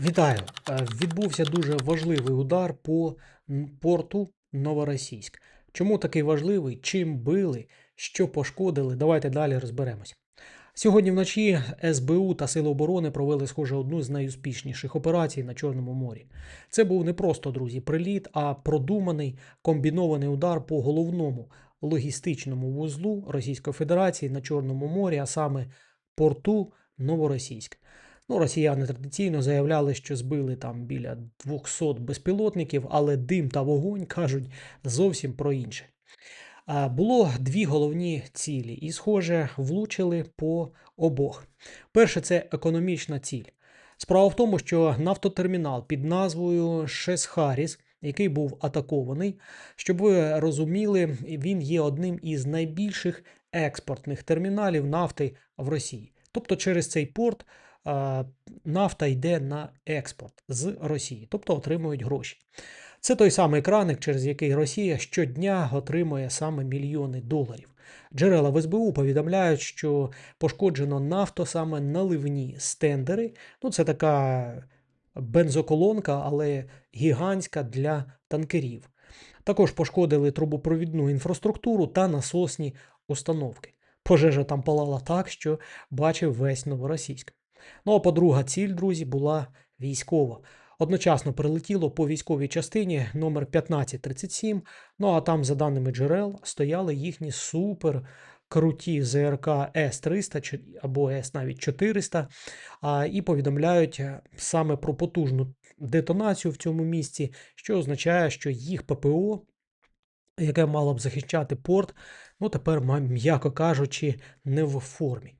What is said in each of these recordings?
Вітаю! Е, Відбувся дуже важливий удар по порту Новоросійськ. Чому такий важливий? Чим били, що пошкодили? Давайте далі розберемось. Сьогодні вночі СБУ та Сили оборони провели, схоже, одну з найуспішніших операцій на Чорному морі. Це був не просто, друзі, приліт, а продуманий комбінований удар по головному логістичному вузлу Російської Федерації на Чорному морі, а саме порту Новоросійськ. Ну, росіяни традиційно заявляли, що збили там біля 200 безпілотників, але дим та вогонь кажуть зовсім про інше. Було дві головні цілі, і, схоже, влучили по обох. Перше це економічна ціль. Справа в тому, що нафтотермінал під назвою Шесхаріс, який був атакований, щоб ви розуміли, він є одним із найбільших експортних терміналів нафти в Росії. Тобто через цей порт нафта йде на експорт з Росії, тобто отримують гроші. Це той самий краник, через який Росія щодня отримує саме мільйони доларів. Джерела в СБУ повідомляють, що пошкоджено нафто саме наливні стендери. Ну, це така бензоколонка, але гігантська для танкерів. Також пошкодили трубопровідну інфраструктуру та насосні установки. Пожежа там палала так, що бачив весь новоросійськ. Ну а по-друга, ціль, друзі, була військова. Одночасно прилетіло по військовій частині номер 1537. Ну а там, за даними джерел, стояли їхні супер круті ЗРК С-300 або С навіть 400, а, і повідомляють е, саме про потужну детонацію в цьому місці, що означає, що їх ППО, яке мало б захищати порт, ну тепер, м'яко кажучи, не в формі.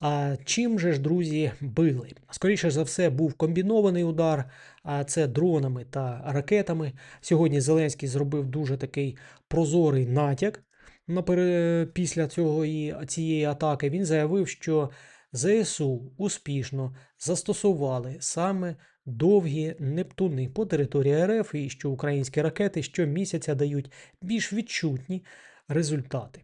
А чим же ж, друзі, били? Скоріше за все, був комбінований удар, а це дронами та ракетами. Сьогодні Зеленський зробив дуже такий прозорий натяк напере- після цього і цієї атаки. Він заявив, що ЗСУ успішно застосували саме довгі Нептуни по території РФ, і що українські ракети щомісяця дають більш відчутні результати.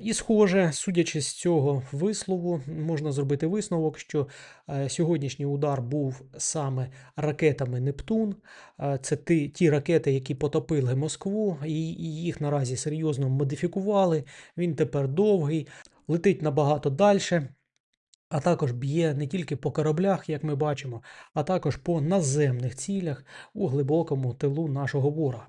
І схоже, судячи з цього вислову, можна зробити висновок, що е, сьогоднішній удар був саме ракетами Нептун. Е, Це ті, ті ракети, які потопили Москву, і їх наразі серйозно модифікували. Він тепер довгий, летить набагато далі. А також б'є не тільки по кораблях, як ми бачимо, а також по наземних цілях у глибокому тилу нашого ворога.